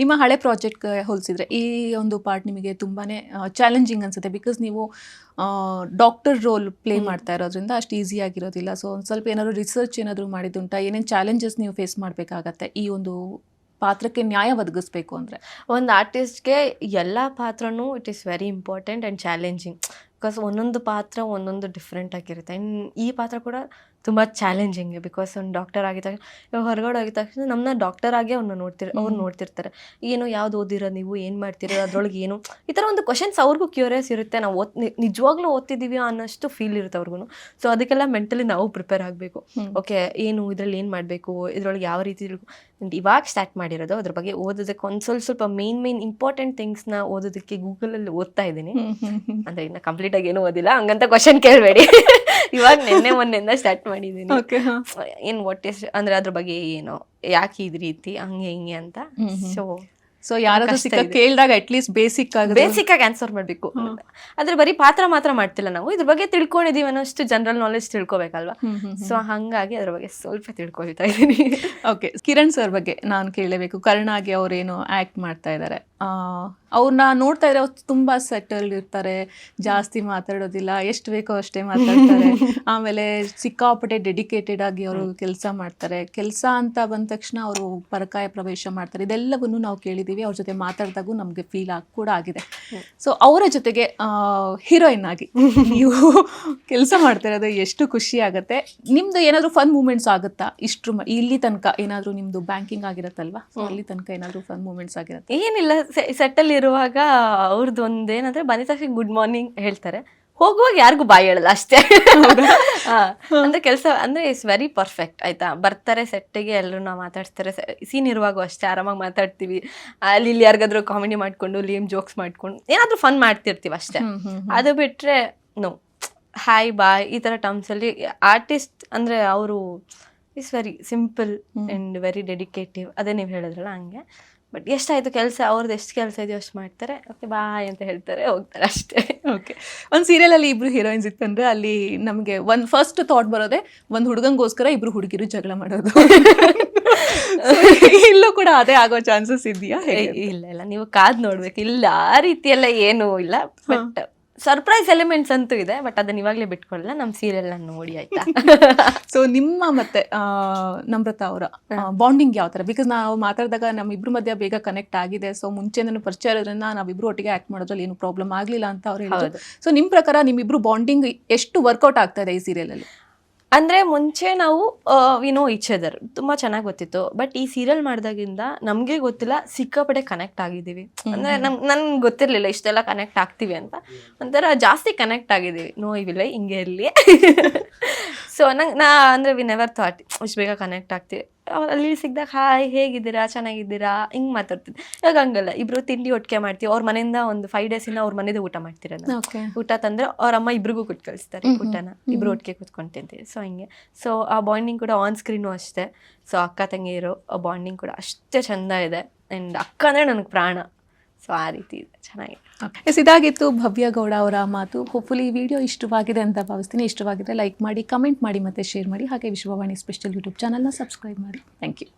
ನಿಮ್ಮ ಹಳೆ ಪ್ರಾಜೆಕ್ಟ್ಗೆ ಹೋಲಿಸಿದ್ರೆ ಈ ಒಂದು ಪಾರ್ಟ್ ನಿಮಗೆ ತುಂಬಾ ಚಾಲೆಂಜಿಂಗ್ ಅನ್ಸುತ್ತೆ. ಬಿಕಾಸ್ ನೀವು ಡಾಕ್ಟರ್ ರೋಲ್ ಪ್ಲೇ ಮಾಡ್ತಾ ಇರೋದ್ರಿಂದ ಅಷ್ಟು ಈಸಿ ಆಗಿರೋದಿಲ್ಲ. ಸೊ ಒಂದು ಸ್ವಲ್ಪ ಏನಾದರೂ ರಿಸರ್ಚ್ ಏನಾದರೂ ಮಾಡಿದ್ದುಂಟ? ಏನೇನು ಚಾಲೆಂಜಸ್ ನೀವು ಫೇಸ್ ಮಾಡಬೇಕಾಗತ್ತೆ ಈ ಒಂದು ಪಾತ್ರಕ್ಕೆ ನ್ಯಾಯ ಒದಗಿಸ್ಬೇಕು ಅಂದರೆ? ಒಂದು ಆರ್ಟಿಸ್ಟ್ಗೆ ಎಲ್ಲ ಪಾತ್ರನೂ it is very important and challenging because ಒಂದೊಂದು ಪಾತ್ರ ಒಂದೊಂದು ಡಿಫ್ರೆಂಟ್ ಆಗಿರುತ್ತೆ. ಆ್ಯಂಡ್ ಈ ಪಾತ್ರ ಕೂಡ ತುಂಬ ಚಾಲೆಂಜಿಂಗ್ ಬಿಕಾಸ್ ಒಂದು ಡಾಕ್ಟರ್ ಆಗಿದ ತಕ್ಷಣ ಇವಾಗ ಹೊರಗಡೆ ಆಗಿದ ತಕ್ಷಣ ನಮ್ಮನ್ನ ಡಾಕ್ಟರ್ ಆಗಿ ಅವ್ನ ನೋಡ್ತಿರ್ ಅವ್ರು ನೋಡ್ತಿರ್ತಾರೆ. ಏನು ಯಾವ್ದು ಓದಿರೋ ನೀವು ಏನು ಮಾಡ್ತೀರೋ ಅದ್ರೊಳಗೆ ಏನು? ಈ ಥರ ಒಂದು ಕ್ವಶನ್ಸ್ ಅವ್ರಿಗೂ ಕ್ಯೂರಿಯಸ್ ಇರುತ್ತೆ. ನಾವು ಓದ್ ನಿಜವಾಗ್ಲೂ ಓದ್ತಿದ್ದೀವಿ ಅನ್ನೋಷ್ಟು ಫೀಲ್ ಇರುತ್ತೆ ಅವ್ರಿಗೂ ಸೊ ಅದಕ್ಕೆಲ್ಲ ಮೆಂಟಲಿ ನಾವು ಪ್ರಿಪೇರ್ ಆಗಬೇಕು. ಓಕೆ ಏನು ಇದ್ರಲ್ಲಿ ಏನು ಮಾಡಬೇಕು ಇದ್ರೊಳಗೆ ಯಾವ ರೀತಿ ಇವಾಗ ಸ್ಟಾರ್ಟ್ ಮಾಡಿರೋದು ಅದ್ರ ಬಗ್ಗೆ ಓದೋದಕ್ಕೆ ಒಂದು ಸ್ವಲ್ಪ ಸ್ವಲ್ಪ ಮೇನ್ ಮೇನ್ ಇಂಪಾರ್ಟೆಂಟ್ ಥಿಂಗ್ಸ್ನ ಓದೋದಕ್ಕೆ ಗೂಗಲಲ್ಲಿ ಓದ್ತಾ ಇದ್ದೀನಿ. ಅಂದ್ರೆ ಇನ್ನು ಕಂಪ್ಲೀಟ್ ಆಗಿ ಏನೂ ಓದಿಲ್ಲ ಹಂಗಂತ ಕ್ವಶನ್ ಕೇಳಬೇಡಿ. ಇವಾಗ ನಿನ್ನೆ ಮೊನ್ನೆಯಿಂದ ಸ್ಟಾರ್ಟ್ ಮಾಡಿದ್ದೀನಿ. ಏನ್ ವಾಟ್ ಇಸ್ ಅಂದ್ರೆ ಅದ್ರ ಬಗ್ಗೆ ಏನು ಯಾಕೆ ಇದ್ ರೀತಿ ಹಂಗೆ ಹಿಂಗೆ ಅಂತ. ಸೊ ಸೊ ಯಾರಾದ್ರೂ ಸಿಕ್ಕ ಕೇಳಿದಾಗ ಅಟ್ಲೀಸ್ಟ್ ಬೇಸಿಕ್ ಆಗಿ ಬೇಸಿಕ್ ಆಗಿ ಆನ್ಸರ್ ಮಾಡಬೇಕು. ಆದ್ರೆ ಬರೀ ಪಾತ್ರ ಮಾತ್ರ ಮಾಡ್ತಿಲ್ಲ ನಾವು. ಇದ್ರ ಬಗ್ಗೆ ತಿಳ್ಕೊಂಡಿದೀವಿ ಅನ್ನೋಷ್ಟು ಜನರಲ್ ನಾಲೆಜ್ ತಿಳ್ಕೊಬೇಕಲ್ವಾ? ಸೊ ಹಂಗಾಗಿ ಅದ್ರ ಬಗ್ಗೆ ಸ್ವಲ್ಪ ತಿಳ್ಕೊಳ್ತಾ ಇದ್ದೀನಿ. ಓಕೆ ಕಿರಣ್ ಸರ್ ಬಗ್ಗೆ ನಾನು ಕರ್ಣ ಆಗಿ ಅವ್ರೇನು ಆಕ್ಟ್ ಮಾಡ್ತಾ ಇದ್ದಾರೆ ಅವ್ರನ್ನ ನೋಡ್ತಾ ಇದ್ರೆ ಅವ್ರು ತುಂಬಾ ಸೆಟಲ್ ಇರ್ತಾರೆ. ಜಾಸ್ತಿ ಮಾತಾಡೋದಿಲ್ಲ. ಎಷ್ಟು ಬೇಕೋ ಅಷ್ಟೇ ಮಾತಾಡ್ತಾರೆ. ಆಮೇಲೆ ಸಿಕ್ಕಾಪಟ್ಟೆ ಡೆಡಿಕೇಟೆಡ್ ಆಗಿ ಅವರು ಕೆಲಸ ಮಾಡ್ತಾರೆ. ಕೆಲಸ ಅಂತ ಬಂದ ತಕ್ಷಣ ಅವರು ಪರಕಾಯ ಪ್ರವೇಶ ಮಾಡ್ತಾರೆ. ಇದೆಲ್ಲವನ್ನು ನಾವು ಕೇಳಿದ್ದೀವಿ ಅವ್ರ ಜೊತೆ ಮಾತಾಡಿದಾಗೂ ನಮಗೆ ಫೀಲ್ ಆಗಿ ಕೂಡ ಆಗಿದೆ. ಸೊ ಅವರ ಜೊತೆಗೆ ಹೀರೋಯಿನ್ ಆಗಿ ನೀವು ಕೆಲಸ ಮಾಡ್ತಿರೋದು ಎಷ್ಟು ಖುಷಿ ಆಗುತ್ತೆ? ನಿಮ್ದು ಏನಾದರೂ ಫನ್ ಮೂಮೆಂಟ್ಸ್ ಆಗುತ್ತಾ? ಇಷ್ಟು ಇಲ್ಲಿ ತನಕ ಏನಾದರೂ ನಿಮ್ಮದು ಬ್ಯಾಂಕಿಂಗ್ ಆಗಿರತ್ತಲ್ವಾ? ಅಲ್ಲಿ ತನಕ ಏನಾದರೂ ಫನ್ ಮೂಮೆಂಟ್ಸ್ ಆಗಿರುತ್ತೆ ಏನಿಲ್ಲ ಸೆಟ್ಟಲ್ಲಿರುವಾಗ ಅವ್ರದ್ದು ಒಂದೇನಂದರೆ ಬಂದ ತಕ್ಷಣ ಗುಡ್ ಮಾರ್ನಿಂಗ್ ಹೇಳ್ತಾರೆ. ಹೋಗುವಾಗ ಯಾರಿಗೂ ಬಾಯಿ ಹೇಳಲ್ಲ ಅಷ್ಟೇ. ಅಂದ್ರೆ ಕೆಲಸ ಅಂದ್ರೆ ಇಟ್ಸ್ ವೆರಿ ಪರ್ಫೆಕ್ಟ್ ಆಯ್ತಾ? ಬರ್ತಾರೆ ಸೆಟ್ಟಿಗೆ ಎಲ್ಲರೂ ನಾವು ಮಾತಾಡ್ತಾರೆ ಸೀನ್ ಇರುವಾಗ ಅಷ್ಟೇ ಆರಾಮಾಗಿ ಮಾತಾಡ್ತೀವಿ. ಅಲ್ಲಿ ಇಲ್ಲಿ ಯಾರಿಗಾದ್ರೂ ಕಾಮಿಡಿ ಮಾಡ್ಕೊಂಡು ಲೇಮ್ ಜೋಕ್ಸ್ ಮಾಡ್ಕೊಂಡು ಏನಾದ್ರೂ ಫನ್ ಮಾಡ್ತಿರ್ತೀವಿ ಅಷ್ಟೇ. ಅದು ಬಿಟ್ರೆ ನೋ ಹಾಯ್ ಬಾಯ್ ಈ ಥರ ಟರ್ಮ್ಸಲ್ಲಿ ಆರ್ಟಿಸ್ಟ್ ಅಂದರೆ ಅವರು is very simple and very dedicative ಅದೇ ನೀವು ಹೇಳಿದ್ರಲ್ಲ ಹಂಗೆ. ಬಟ್ ಎಷ್ಟಾಯಿತು ಕೆಲಸ? ಅವ್ರದ್ದು ಎಷ್ಟು ಕೆಲಸ ಇದೆಯೋ ಅಷ್ಟು ಮಾಡ್ತಾರೆ. ಓಕೆ ಬಾಯ್ ಅಂತ ಹೇಳ್ತಾರೆ ಹೋಗ್ತಾರೆ ಅಷ್ಟೇ. ಓಕೆ ಒಂದು ಸೀರಿಯಲಲ್ಲಿ ಇಬ್ರು ಹೀರೋಯಿನ್ಸ್ ಇತ್ತಂದ್ರೆ ಅಲ್ಲಿ ನಮಗೆ ಒಂದು ಫಸ್ಟ್ ಥಾಟ್ ಬರೋದೆ ಒಂದು ಹುಡುಗಂಗೋಸ್ಕರ ಇಬ್ರು ಹುಡುಗಿರು ಜಗಳ ಮಾಡೋದು. ಇಲ್ಲೂ ಕೂಡ ಅದೇ ಆಗೋ ಚಾನ್ಸಸ್ ಇದೆಯಾ? ಇಲ್ಲ ಇಲ್ಲ. ನೀವು ಕಾದ್ ನೋಡ್ಬೇಕು. ಇಲ್ಲ ಆ ರೀತಿಯೆಲ್ಲ ಏನೂ ಇಲ್ಲ. ಬಟ್ ಸರ್ಪ್ರೈಸ್ ಎಲಿಮೆಂಟ್ಸ್ ಅಂತೂ ಇದೆ ಬಟ್ ಅದನ್ನ ಇವಾಗಲೇ ಬಿಟ್ಕೊಳ್ಳಲ್ಲ ನಮ್ಮ ಸೀರಿಯಲ್ನ ನೋಡಿ ಆಯ್ತಾ? ಸೊ ನಿಮ್ಮ ಮತ್ತೆ ನಮ್ರತಾ ಅವರ ಬಾಂಡಿಂಗ್ ಯಾವ ಥರ ಬಿಕಾಸ್ ನಾವು ಮಾತಾಡಿದಾಗ ನಮ್ಮಿಬ್ರು ಮಧ್ಯೆ ಬೇಗ ಕನೆಕ್ಟ್ ಆಗಿದೆ. ಸೊ ಮುಂಚೆನೂ ಪರಿಚಯ ಇರೋದ್ರಿಂದ ನಾವಿಬ್ರು ಒಟ್ಟಿಗೆ ಆಕ್ಟ್ ಮಾಡೋದ್ರಲ್ಲಿ ಏನು ಪ್ರಾಬ್ಲಮ್ ಆಗಲಿಲ್ಲ ಅಂತ ಅವ್ರು ಹೇಳಿದ್ರು. ಸೊ ನಿಮ್ಮ ಪ್ರಕಾರ ನಿಮ್ಮಿಬ್ರು ಬಾಂಡಿಂಗ್ ಎಷ್ಟು ವರ್ಕೌಟ್ ಆಗ್ತಾ ಇದೆ ಈ ಸೀರಿಯಲಲ್ಲಿ ಅಂದ್ರೆ ಮುಂಚೆ ನಾವು ವಿನೋ ಈಚ್ ಅದರ್ ತುಂಬಾ ಚೆನ್ನಾಗಿ ಗೊತ್ತಿತ್ತು. ಬಟ್ ಈ ಸೀರಿಯಲ್ ಮಾಡಿದಾಗಿಂದ ನಮ್ಗೆ ಗೊತ್ತಿಲ್ಲ ಸಿಕ್ಕಾಪಟ್ಟೆ ಕನೆಕ್ಟ್ ಆಗಿದ್ದೀವಿ. ಅಂದ್ರೆ ನಮ್ ನನ್ಗೆ ಗೊತ್ತಿರ್ಲಿಲ್ಲ ಇಷ್ಟೆಲ್ಲ ಕನೆಕ್ಟ್ ಆಗ್ತೀವಿ ಅಂತ. ಒಂಥರ ಜಾಸ್ತಿ ಕನೆಕ್ಟ್ ಆಗಿದ್ದೀವಿ. ನೋ ಇವಿಲ್ಲ ಹಿಂಗೆ ಇರಲಿ. ಸೊ ನಂಗೆ ನಾ ಅಂದ್ರೆ ವಿ ನೆವರ್ ಥಾಟ್ ಇಷ್ಟು ಬೇಗ ಕನೆಕ್ಟ್ ಆಗ್ತೀವಿ. ಅವ್ರು ಅಲ್ಲಿ ಸಿಗ್ದಾಗ ಹಾಯ್ ಹೇಗಿದ್ದೀರಾ? ಚೆನ್ನಾಗಿದ್ದೀರಾ? ಹಿಂಗ್ ಮಾತಾಡ್ತಿದ್ದೆ. ಇವಾಗ ಹಂಗಲ್ಲ ಇಬ್ರು ತಿಂಡಿ ಒಟ್ಟಿಗೆ ಮಾಡ್ತೀವಿ. ಅವ್ರ ಮನೆಯಿಂದ ಒಂದು ಫೈವ್ ಇಂದ ಅವ್ರ ಮನೆದು ಊಟ ಮಾಡ್ತಿರೋದು. ಊಟ ತಂದ್ರೆ ಅವ್ರ ಅಮ್ಮ ಇಬ್ರಿಗೂ ಕೊಟ್ಟು ಕಳಿಸ್ತಾರೆ ಊಟನ. ಇಬ್ರು ಒಟ್ಟಿಗೆ ಕೂತ್ಕೊಂಡು ತಿಂತೀವಿ ಸೊ ಹಿಂಗೆ. ಸೊ ಆ ಬಾಂಡಿಂಗ್ ಕೂಡ ಆನ್ ಸ್ಕ್ರೀನು ಅಷ್ಟೇ. ಸೊ ಅಕ್ಕ ತಂಗಿಯರು ಆ ಬಾಂಡಿಂಗ್ ಕೂಡ ಅಷ್ಟೇ ಚಂದ ಇದೆ. ಅಂಡ್ ಅಕ್ಕ ಅಂದ್ರೆ ನನಗೆ ಪ್ರಾಣ. ಸೊ ಆ ರೀತಿ ಇದೆ. ಚೆನ್ನಾಗಿದೆ. ಎಸ್ ಇದಾಗಿತ್ತು ಭವ್ಯ ಗೌಡ ಅವರ ಮಾತು. ಹೋಪ್ಫುಲಿ ಈ ವಿಡಿಯೋ ಇಷ್ಟವಾಗಿದೆ ಅಂತ ಭಾವಿಸ್ತೀನಿ. ಇಷ್ಟವಾಗಿದ್ರೆ ಲೈಕ್ ಮಾಡಿ ಕಮೆಂಟ್ ಮಾಡಿ ಮತ್ತೆ ಶೇರ್ ಮಾಡಿ. ಹಾಗೆ ವಿಶ್ವವಾಣಿ ಸ್ಪೆಷಲ್ ಯೂಟ್ಯೂಬ್ ಚಾನಲ್ನ ಸಬ್ಸ್ಕ್ರೈಬ್ ಮಾಡಿ. Thank you